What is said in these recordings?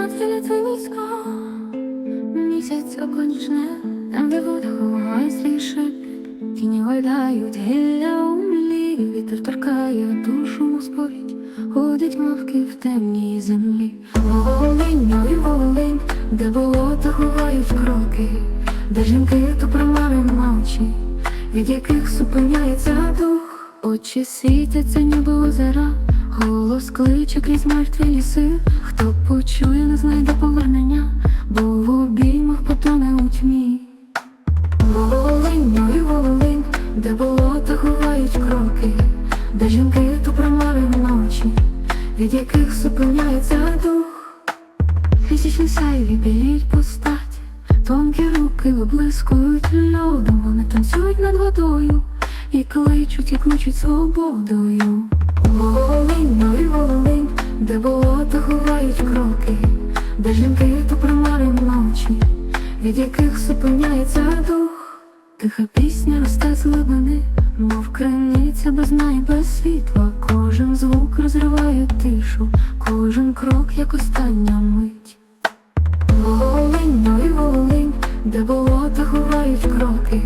націлити війська, місяць окончне, там де вода ховає тіні гойдають гілля у млі, вітер торкає душу у сповідь, ходить мавки в темній землі. Волинь, ой, волинь, де болота ховають кроки, де жінки то промарена очі, від яких зупиняється дух, очі світяться, ніби озера, голос кличе крізь мертві ліси. Хто почує, не знайде повернення, бо в обіймах потоне у тьмі. Волинь, ой, волинь, де болота ховають кроки, де жінки то промарені ночі, від яких зупиняється дух. Місячні сяйві біліть постаті, тонкі руки виблискують льодом, вони танцюють над водою і кличуть, і кличуть свободою. Болота кроки, де жінки то примарені ночі, від яких зупиняється дух. Тиха пісня росте з глибини, мов криниця без дна без світла. Кожен звук розриває тишу, кожен крок як остання мить. Волинь, ой, волинь, де болота ховають кроки,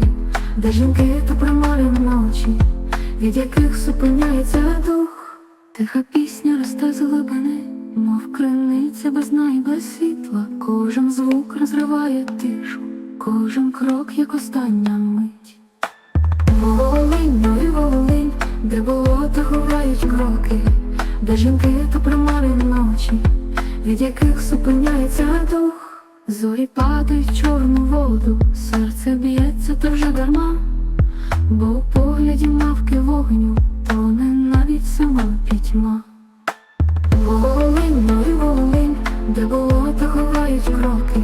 де жінки то примарені ночі, від яких зупиняється дух. Тиха пісня росте з глибини, мов криниця без без світла. Кожен звук розриває тишу, кожен крок як остання мить. Волинь, ой, волинь, де болота ховають кроки, де жінки то примарені ночі, від яких зупиняється дух, зорі падають в чорну воду, серце б'ється то вже дарма, бо у погляді мавки вогню, тоне навіть сама пітьма. Де болота ховають кроки,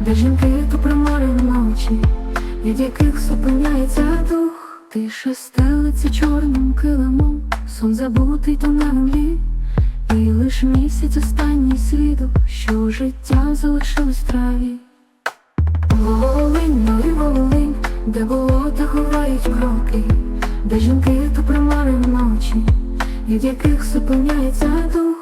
де жінки то примарені ночі, від яких зупиняється дух, тиша стелиться чорним килимом, сон забутий то на землі, і лиш місяць останній свідок, що життя залишилось в траві. Волинь, ой, волинь, де болота ховають кроки, де жінки то примарені ночі, від яких зупиняється дух.